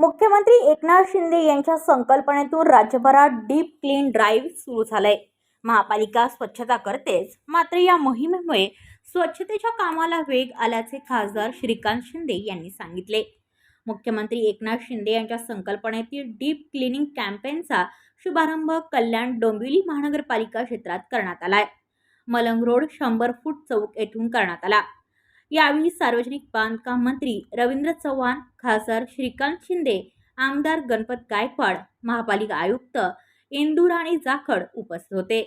मुख्यमंत्री एकनाथ शिंदे यांच्या संकल्पनेतून राज्यभरात डीप क्लीन ड्राईव्ह सुरू झालाय. महापालिका स्वच्छता करतेच मात्र या मोहिमेमुळे स्वच्छतेच्या कामाला वेग आल्याचे खासदार श्रीकांत शिंदे यांनी सांगितले. मुख्यमंत्री एकनाथ शिंदे यांच्या संकल्पनेतील डीप क्लिनिंग कॅम्पेनचा शुभारंभ कल्याण डोंबिवली महानगरपालिका क्षेत्रात करण्यात आलाय. मलंग रोड शंभर फूट चौक येथून करण्यात आला. यावेळी सार्वजनिक बांधकाम मंत्री रवींद्र चव्हाण खासदार श्रीकांत शिंदे आमदार गणपत गायकवाड महापालिका आयुक्त इंदुराणी जाखड उपस्थित होते.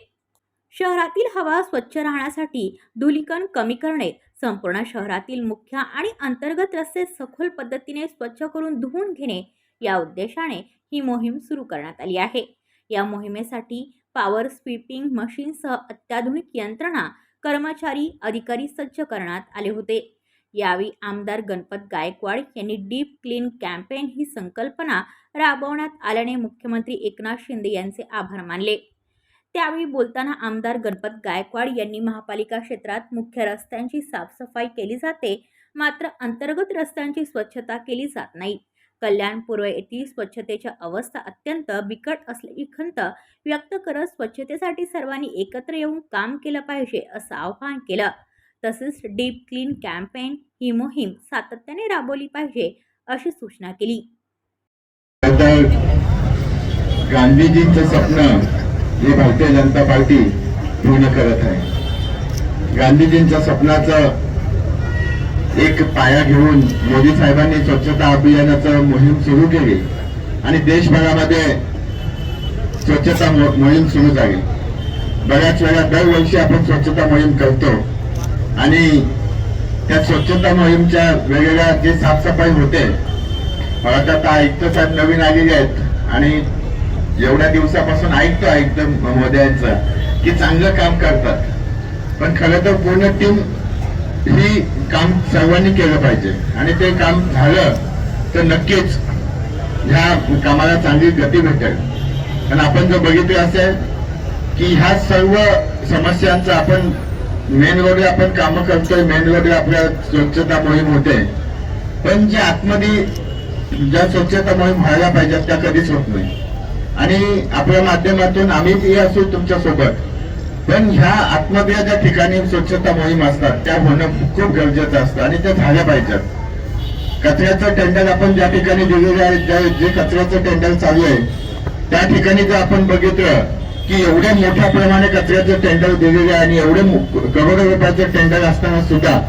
शहरातील हवा स्वच्छ राहण्यासाठी धुलीकण कमी करणे संपूर्ण शहरातील मुख्य आणि अंतर्गत रस्ते सखोल पद्धतीने स्वच्छ करून धुवून घेणे या उद्देशाने ही मोहीम सुरू करण्यात आली आहे. या मोहिमेसाठी पॉवर स्वीपिंग मशीनसह अत्याधुनिक यंत्रणा कर्मचारी अधिकारी सज्ज करण्यात आले होते. यावेळी आमदार गणपत गायकवाड यांनी डीप क्लीन कॅम्पेन ही संकल्पना राबवण्यात आल्याने मुख्यमंत्री एकनाथ शिंदे यांचे आभार मानले. त्यावेळी बोलताना आमदार गणपत गायकवाड यांनी महापालिका क्षेत्रात मुख्य रस्त्यांची साफसफाई केली जाते मात्र अंतर्गत रस्त्यांची स्वच्छता केली जात नाही. कल्याणपूर्व येथील स्वच्छतेच्या अवस्था अत्यंत बिकट असल्याची खंत व्यक्त करत स्वच्छतेसाठी सर्वांनी एकत्र येऊन काम केलं पाहिजे असं आवाहन केलं. तसेच डीप क्लीन कॅम्पेन ही मोहीम सातत्याने राबवली पाहिजे अशी सूचना केली. गांधीजींचं स्वप्न हे भारतीय जनता पार्टी पूर्ण करत आहे. गांधीजींच्या स्वप्नाचं एक पाया घेऊन मोदी साहेबांनी स्वच्छता अभियानाचं मोहीम सुरू केली. आणि देशभरामध्ये स्वच्छता मो- मोहीम सुरू झाली. बऱ्याच वेळा दरवर्षी आपण स्वच्छता मोहीम करतो. आणि त्या स्वच्छता मोहीमच्या वेगवेगळ्या जे साफसफाई होते मला तर आता आयुक्त साहेब नवीन आलेले आहेत. आणि एवढ्या दिवसापासून ऐकतो आयुक्त महोदयांचं की चांगलं काम करतात. पण खरं तर पूर्ण टीम ही काम सर्वांनी केलं पाहिजे. आणि ते काम झालं तर नक्कीच ह्या कामाला चांगली गती भेटेल. पण आपण जर बघितलं असेल की ह्या सर्व समस्यांचं आपण मेन रोडला आपण कामं करतोय मेन रोडला आपल्या स्वच्छता मोहीम होते. पण जे आतमध्ये ज्या स्वच्छता मोहीम व्हायला पाहिजेत त्या कधीच होत नाही. आणि आपल्या माध्यमातून आम्ही असू तुमच्यासोबत पण ह्या आतमधल्या ज्या ठिकाणी स्वच्छता मोहीम असतात त्या होणं खूप गरजेचं असतं आणि त्या झाल्या पाहिजेत. कचऱ्याचं टेंडर आपण ज्या ठिकाणी दिलेलं आहे जे कचऱ्याचं टेंडर चालू आहे त्या ठिकाणी जर आपण बघितलं की एवढ्या मोठ्या प्रमाणे कचऱ्याचं टेंडर दिलेलं आहे आणि एवढे करोडो रुपयाचं टेंडर असताना सुद्धा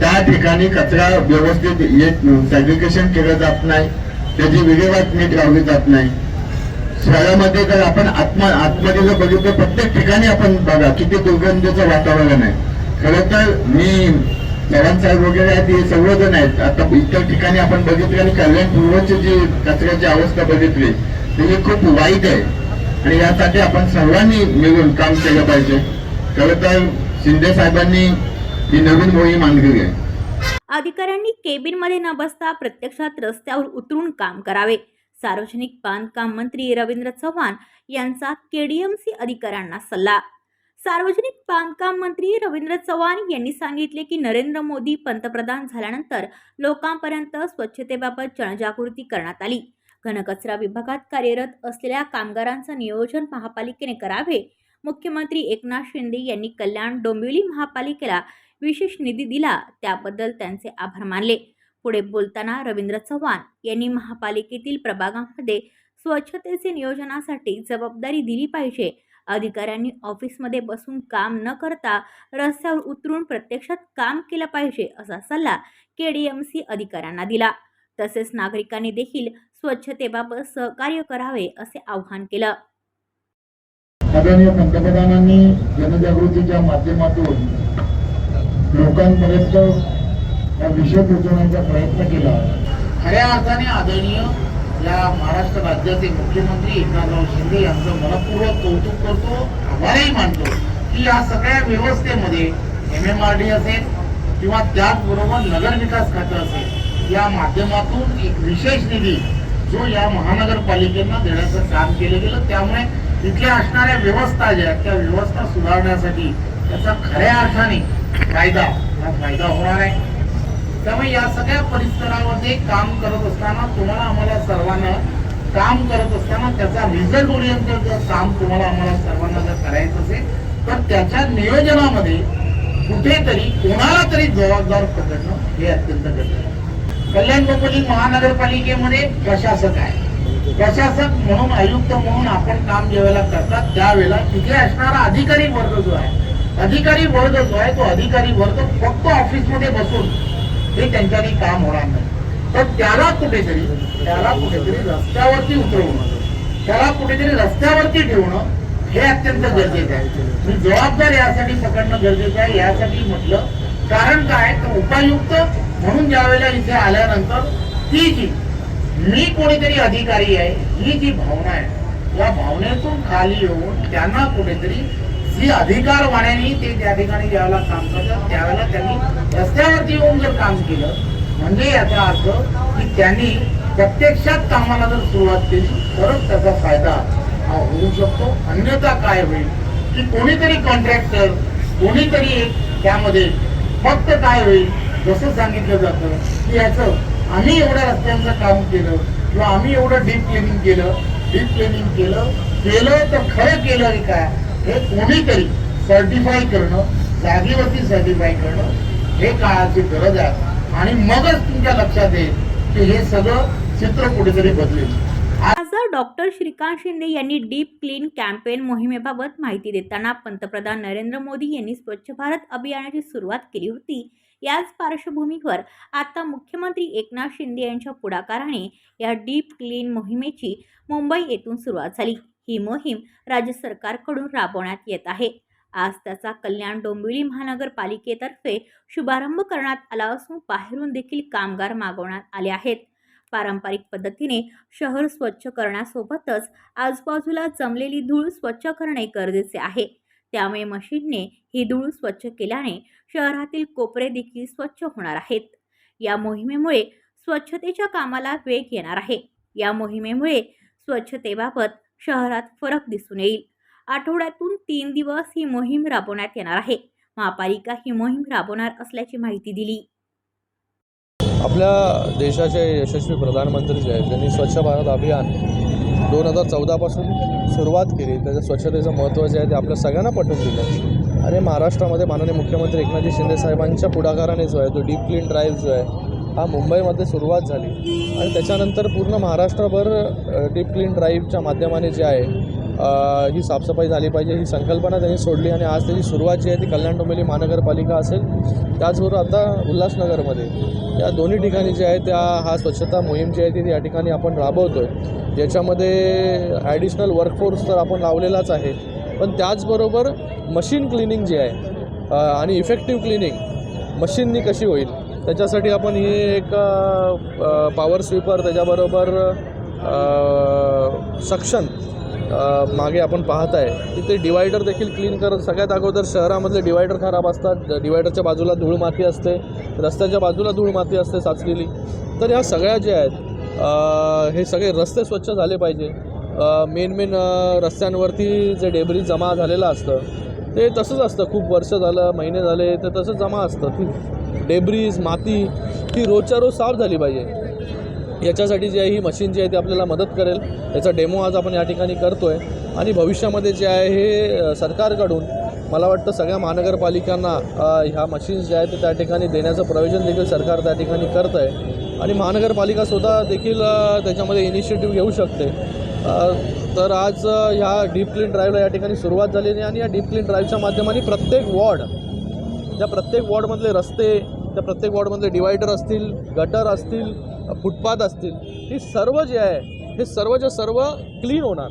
त्या ठिकाणी कचरा व्यवस्थित सॅग्रिकेशन केलं जात नाही. त्याची विल्हेवाट नीट लावली जात नाही. शहरामध्ये जर आपण आत्मा आतमध्ये जर बघितलं प्रत्येक ठिकाणी आपण बघा किती दुर्गंधीचं वातावरण आहे. खरं तर मी चव्हाण साहेब वगैरे आहेत हे सर्वजण आहेत. आता इतर ठिकाणी आपण बघितलं आणि कल्याण पूर्वची जी कचऱ्याची अवस्था बघितली तर ही खूप वाईट आहे. आणि यासाठी आपण सर्वांनी मिळून काम केलं पाहिजे. खरं तर शिंदे साहेबांनी ही नवीन मोहीम आणली आहे. अधिकाऱ्यांनी केबिनमध्ये न बसता प्रत्यक्षात रस्त्यावर उतरून काम करावे. सार्वजनिक बांधकाम मंत्री रवींद्र चव्हाण यांचा केडीएमसी अधिकाऱ्यांना सल्ला. सार्वजनिक बांधकाम मंत्री रवींद्र चव्हाण यांनी सांगितले की नरेंद्र मोदी पंतप्रधान झाल्यानंतर लोकांपर्यंत स्वच्छतेबाबत जनजागृती करण्यात आली. घनकचरा विभागात कार्यरत असलेल्या कामगारांचं नियोजन महापालिकेने करावे. मुख्यमंत्री एकनाथ शिंदे यांनी कल्याण डोंबिवली महापालिकेला विशेष निधी दिला. त्याबद्दल त्यांचे आभार मानले. पुढे बोलताना रवींद्र चव्हाण यांनी महापालिकेतील प्रभागांमध्ये स्वच्छतेचे नियोजनासाठी जबाबदारी दिली पाहिजे. अधिकाऱ्यांनी ऑफिसमध्ये बसून काम न करता रस्त्यावर उतरून प्रत्यक्षात काम केलं पाहिजे असा सल्ला केडीएमसी अधिकाऱ्यांना दिला. तसेच नागरिकांनी देखील स्वच्छतेबाबत सहकार्य करावे असे आवाहन केलं. आदरणीय पंतप्रधानांनी जनजागृतीच्या माध्यमातून लोकांपर्यंत या विषय पोचवण्याचा प्रयत्न केला. खऱ्या अर्थाने आदरणीय या महाराष्ट्र राज्याचे मुख्यमंत्री एकनाथराव शिंदे यांचं मनपूर्वक कौतुक करतो आभारही मानतो की या सगळ्या व्यवस्थेमध्ये एम एम आर डी असेल किंवा त्याचबरोबर नगरविकास खातं असेल या माध्यमातून एक विशेष निधी जो या महानगरपालिकेनं देण्याचं काम केलं गेलं. त्यामुळे तिथल्या असणाऱ्या व्यवस्था ज्या आहेत त्या व्यवस्था सुधारण्यासाठी त्याचा खऱ्या अर्थाने फायदा हा फायदा होणार आहे. त्यामुळे या सगळ्या परिसरामध्ये काम करत असताना तुम्हाला आम्हाला सर्वांना काम करत असताना त्याचा रिझल्ट ओरिएंटेड जर काम तुम्हाला आम्हाला सर्वांना जर करायचं असेल तर त्याच्या नियोजनामध्ये कुठेतरी कोणाला तरी जबाबदार पकडणं हे अत्यंत गरजेचं आहे. कल्याण कोकणी महानगरपालिकेमध्ये प्रशासक आहे. प्रशासक म्हणून आयुक्त म्हणून आपण काम ज्यावेळेला करतात त्यावेळेला तिथे असणारा अधिकारी वर्ग जो आहे अधिकारी वर्ग जो आहे तो अधिकारी वर्ग फक्त ऑफिसमध्ये बसून हे त्यांच्यानी काम होणार नाही. तर त्याला कुठेतरी त्याला कुठेतरी रस्त्यावरती उतरवणं त्याला कुठेतरी रस्त्यावरती ठेवणं हे अत्यंत गरजेचं आहे. मी जबाबदार यासाठी पकडणं गरजेचं आहे यासाठी म्हटलं कारण काय? तर उपायुक्त म्हणून ज्या वेळेला इथे आल्यानंतर ती जी मी कोणीतरी अधिकारी आहे ही जी भावना आहे या भावनेतून खाली येऊन त्यांना कुठेतरी जी अधिकार वाण्याने ते त्या ठिकाणी ज्यावेळेला काम करतात त्यावेळेला त्यांनी रस्त्यावरती येऊन जर काम केलं म्हणजे याचा अर्थ की त्यांनी प्रत्यक्षात कामाला जर सुरुवात केली तरच त्याचा फायदा हा होऊ शकतो. अन्यथा काय होईल की कोणीतरी कॉन्ट्रॅक्टर कोणीतरी एक त्यामध्ये फक्त काय होईल जसं सांगितलं जातं की याचं आम्ही एवढ्या रस्त्यांचं काम केलं किंवा आम्ही एवढं डीप क्लिनिंग केलं डीप क्लिनिंग केलं केलं तर खरं केलं काय? हे कोणीतरी सर्टिफाय करणं जागेवरती सर्टिफाय करणं हे काळाची गरज आहे. आणि मगच तुमच्या लक्षात येईल की हे सगळं चित्र कुठेतरी बदलेल. खासदार डॉक्टर श्रीकांत शिंदे यांनी डीप क्लीन कॅम्पेन मोहिमेबाबत माहिती देताना पंतप्रधान नरेंद्र मोदी यांनी स्वच्छ भारत अभियानाची सुरुवात केली होती. याच पार्श्वभूमीवर आता मुख्यमंत्री एकनाथ शिंदे यांच्या पुढाकाराने या डीप क्लीन मोहिमेची मुंबई येथून सुरुवात झाली. ही मोहीम राज्य सरकारकडून राबवण्यात येत आहे. आज त्याचा कल्याण डोंबिवली महानगरपालिकेतर्फे शुभारंभ करण्यात आला असून बाहेरून देखील कामगार मागवण्यात आले आहेत. पारंपरिक पद्धतीने शहर स्वच्छ करण्यासोबतच आजूबाजूला जमलेली धूळ स्वच्छ करणे गरजेचे आहे. त्यामुळे मशीनने ही धूळ स्वच्छ केल्याने शहरातील कोपरे देखील स्वच्छ होणार आहेत. या मोहिमेमुळे स्वच्छतेच्या कामाला वेग येणार आहे. या मोहिमेमुळे स्वच्छतेबाबत शहरात फरक दिसून येईल. आठवड्यातून तीन दिवस ही मोहीम राबवण्यात येणार आहे. महापालिका ही मोहीम राबवणार असल्याची माहिती दिली. आपल्या देशाचे यशस्वी प्रधानमंत्री जे आहेत त्यांनी स्वच्छ भारत अभियान दोन हजार चौदापासून सुरुवात केली. त्याचं स्वच्छतेचं महत्त्व जे आहे ते आपल्या सगळ्यांना पटवून दिलं. आणि महाराष्ट्रामध्ये माननीय मुख्यमंत्री एकनाथजी शिंदे साहेबांच्या पुढाकाराने जो आहे तो डीप क्लीन ड्राईव्ह जो आहे हा मुंबईमध्ये सुरुवात झाली. आणि त्याच्यानंतर पूर्ण महाराष्ट्रभर डीप क्लीन ड्राईव्हच्या माध्यमाने जे आहे ही साफसफाई झाली पाहिजे ही संकल्पना त्यांनी सोडली आणि आज त्याची सुरुवात जी आहे ती कल्याण डोंबिवली महानगरपालिका असेल त्याचबरोबर आता उल्हासनगरमध्ये. या दोन्ही ठिकाणी जे आहे त्या हा स्वच्छता मोहीम जी आहे ती या ठिकाणी आपण राबवतो आहे ज्याच्यामध्ये ॲडिशनल वर्कफोर्स तर आपण लावलेलाच आहे. पण त्याचबरोबर मशीन क्लिनिंग जे आहे आणि इफेक्टिव्ह क्लिनिंग मशीननी कशी होईल? त्याच्यासाठी आपण ही एक पॉवर स्वीपर त्याच्याबरोबर सक्शन मागे आपण पाहत आहे की ते डिवायडर देखील क्लीन करत सगळ्यात अगोदर शहरामधले डिवायडर खराब असतात. डिवायडरच्या बाजूला धूळ माती असते. रस्त्याच्या बाजूला धूळ माती असते साचलेली. तर ह्या सगळ्या ज्या आहेत हे सगळे रस्ते स्वच्छ झाले पाहिजे. मेन मेन रस्त्यांवरती जे डेबरी जमा झालेलं असतं ते तसंच असतं. खूप वर्ष झालं महिने झाले तर तसं जमा असतं. ती डेब्रीज माती ती रोजच्या रोज साफ झाली पाहिजे. याच्यासाठी जी आहे ही मशीन जी आहे ती आपल्याला मदत करेल. याचा डेमो आज आपण या ठिकाणी करतो आहे आणि भविष्यामध्ये जे आहे हे सरकारकडून मला वाटतं सगळ्या महानगरपालिकांना ह्या मशीन्स ज्या आहेत त्या ठिकाणी देण्याचं प्रयोजन देखील सरकार त्या ठिकाणी करत आहे आणि महानगरपालिकासुद्धा देखील त्याच्यामध्ये इनिशिएटिव्ह घेऊ शकते. तर आज ह्या डीप क्लीन ड्राईव्हला या ठिकाणी सुरुवात झालेली आणि या डीप क्लीन ड्राईव्हच्या माध्यमाने प्रत्येक वॉर्ड त्या प्रत्येक वॉर्डमधले रस्ते त्या प्रत्येक वॉर्डमधले डिवायडर असतील गटर असतील फुटपाथ असतील ही सर्व जे आहे हे सर्वच्या सर्व क्लीन होणार.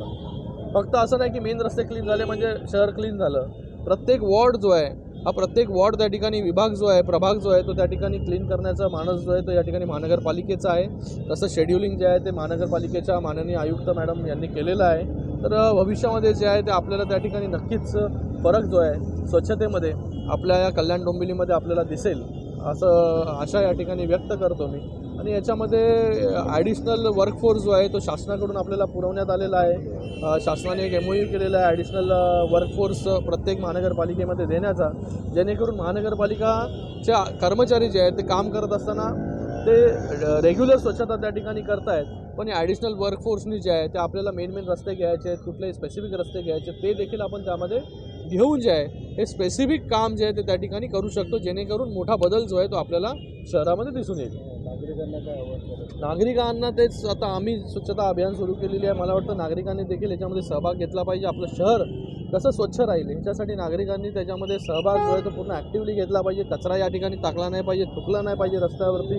फक्त असं नाही की मेन रस्ते क्लीन झाले म्हणजे शहर क्लीन झालं. प्रत्येक वॉर्ड जो आहे हा प्रत्येक वॉर्ड त्या ठिकाणी विभाग जो आहे प्रभाग जो आहे तो त्या ठिकाणी क्लीन करण्याचा मानस जो आहे तो या ठिकाणी महानगरपालिकेचा आहे. तसं शेड्युलिंग जे आहे ते महानगरपालिकेच्या माननीय आयुक्त मॅडम यांनी केलेलं आहे. तर भविष्यामध्ये जे आहे ते आपल्याला त्या ठिकाणी नक्कीच फरक जो आहे स्वच्छतेमध्ये आपल्या या कल्याण डोंबिवलीमध्ये आपल्याला दिसेल असं आशा या ठिकाणी व्यक्त करतो मी. आणि याच्यामध्ये ॲडिशनल वर्कफोर्स जो आहे तो शासनाकडून आपल्याला पुरवण्यात आलेला आहे. शासनाने एक एम ओ यू केलेला आहे ॲडिशनल वर्कफोर्स प्रत्येक महानगरपालिकेमध्ये देण्याचा. जेणेकरून महानगरपालिकाच्या कर्मचारी जे आहेत ते काम करत असताना ते रेग्युलर स्वच्छता त्या ठिकाणी करतायत. पण ॲडिशनल वर्कफोर्सनी जे आहे ते आपल्याला मेन मेन रस्ते घ्यायचे आहेत कुठलेही स्पेसिफिक रस्ते घ्यायचे ते देखील आपण त्यामध्ये घेऊन जे आहे हे स्पेसिफिक काम जे आहे ते त्या ठिकाणी करू शकतो जेणेकरून मोठा बदल जो आहे तो आपल्याला शहरामध्ये दिसून येईल. नागरिकांना काय नागरिकांना तेच आता आम्ही स्वच्छता अभियान सुरू केलेली आहे. मला वाटतं नागरिकांनी देखील याच्यामध्ये सहभाग घेतला पाहिजे. आपलं शहर कसं स्वच्छ राहील याच्यासाठी नागरिकांनी त्याच्यामध्ये सहभाग जो आहे तो पूर्ण ॲक्टिव्हली घेतला पाहिजे. कचरा या ठिकाणी टाकला नाही पाहिजे थुकला नाही पाहिजे रस्त्यावरती.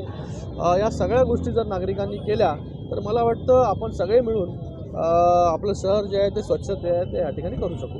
या सगळ्या गोष्टी जर नागरिकांनी केल्या तर मला वाटतं आपण सगळे मिळून आपलं शहर जे आहे ते स्वच्छ जे आहे ते या ठिकाणी करू शकू.